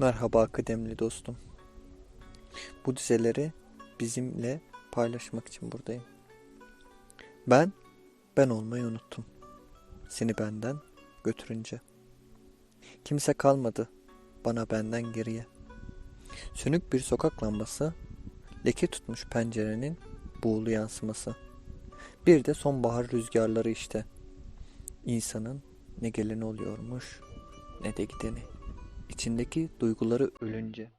Merhaba kıdemli dostum. Bu dizeleri bizimle paylaşmak için buradayım. Ben, ben olmayı unuttum. Seni benden götürünce. Kimse kalmadı bana benden geriye. Sönük bir sokak lambası, leke tutmuş pencerenin buğulu yansıması. Bir de sonbahar rüzgarları işte. İnsanın ne geleni oluyormuş ne de gideni. İçindeki duyguları ölünce.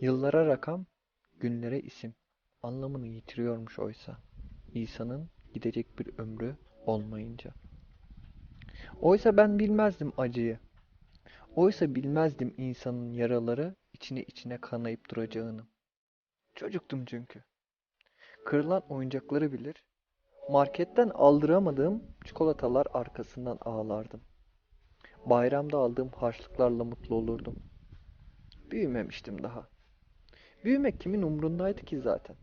Yıllara rakam, günlere isim. Anlamını yitiriyormuş oysa. İnsanın gidecek bir ömrü olmayınca. Oysa ben bilmezdim acıyı. Oysa bilmezdim insanın yaraları içine içine kanayıp duracağını. Çocuktum çünkü. Kırılan oyuncakları bilir, marketten aldıramadığım çikolatalar arkasından ağlardım. Bayramda aldığım harçlıklarla mutlu olurdum. Büyümemiştim daha. Büyümek kimin umrundaydı ki zaten?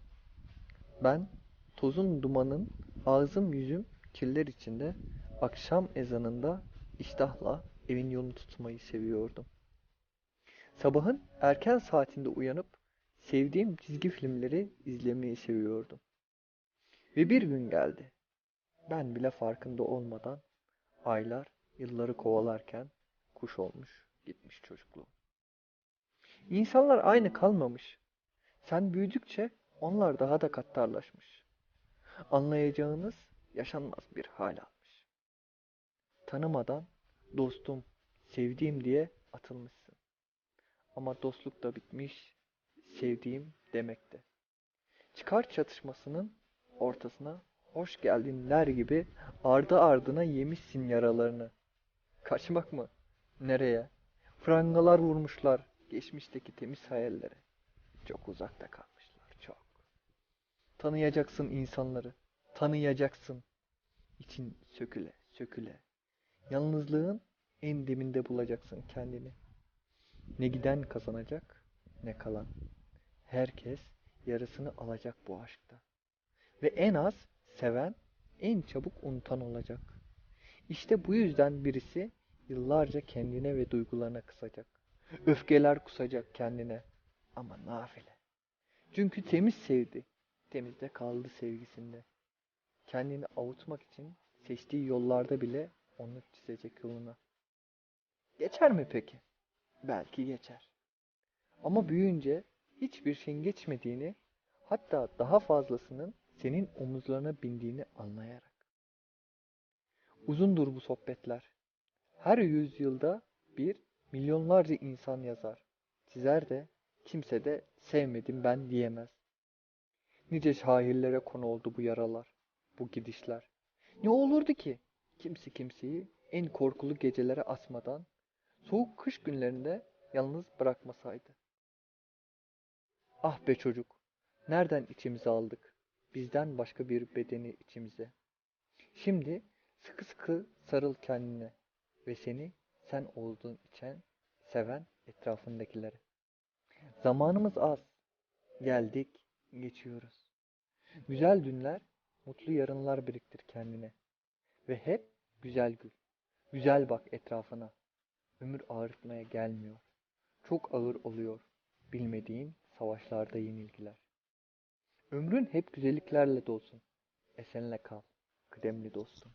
Ben tozun dumanın ağzım yüzüm kirler içinde akşam ezanında iştahla evin yolunu tutmayı seviyordum. Sabahın erken saatinde uyanıp sevdiğim çizgi filmleri izlemeyi seviyordum. Ve bir gün geldi. Ben bile farkında olmadan aylar yılları kovalarken kuş olmuş gitmiş çocukluğum. İnsanlar aynı kalmamış. Sen büyüdükçe onlar daha da kattarlaşmış. Anlayacağınız yaşanmaz bir hal almış. Tanımadan dostum, sevdiğim diye atılmışsın. Ama dostluk da bitmiş, sevdiğim demekte. Çıkar çatışmasının ortasına hoş geldinler gibi ardı ardına yemişsin yaralarını. Kaçmak mı? Nereye? Prangalar vurmuşlar geçmişteki temiz hayallere. Çok uzakta kalmışlar, çok. Tanıyacaksın insanları, tanıyacaksın. İçin söküle, söküle. Yalnızlığın en deminde bulacaksın kendini. Ne giden kazanacak, ne kalan. Herkes yarısını alacak bu aşkta. Ve en az seven, en çabuk unutan olacak. İşte bu yüzden birisi yıllarca kendine ve duygularına kısacak. Öfkeler kusacak kendine. Ama nafile. Çünkü temiz sevdi. Temizde kaldı sevgisinde. Kendini avutmak için seçtiği yollarda bile onu çizecek yoluna. Geçer mi peki? Belki geçer. Ama büyüyünce hiçbir şeyin geçmediğini, hatta daha fazlasının senin omuzlarına bindiğini anlayarak. Uzundur bu sohbetler. Her yüzyılda bir milyonlarca insan yazar, çizer de kimse de sevmedim ben diyemez. Nice şairlere konu oldu bu yaralar, bu gidişler. Ne olurdu ki kimse kimseyi en korkulu gecelere asmadan, soğuk kış günlerinde yalnız bırakmasaydı. Ah be çocuk, nereden içimize aldık? Bizden başka bir bedeni içimize. Şimdi sıkı sıkı sarıl kendine ve seni sen olduğun için seven etrafındakilere. Zamanımız az. Geldik, geçiyoruz. Güzel dünler, mutlu yarınlar biriktir kendine. Ve hep güzel gül. Güzel bak etrafına. Ömür ağırtmaya gelmiyor. Çok ağır oluyor. Bilmediğin savaşlarda yenilgiler. Ömrün hep güzelliklerle dolsun. Esenle kal, kıdemli dostum.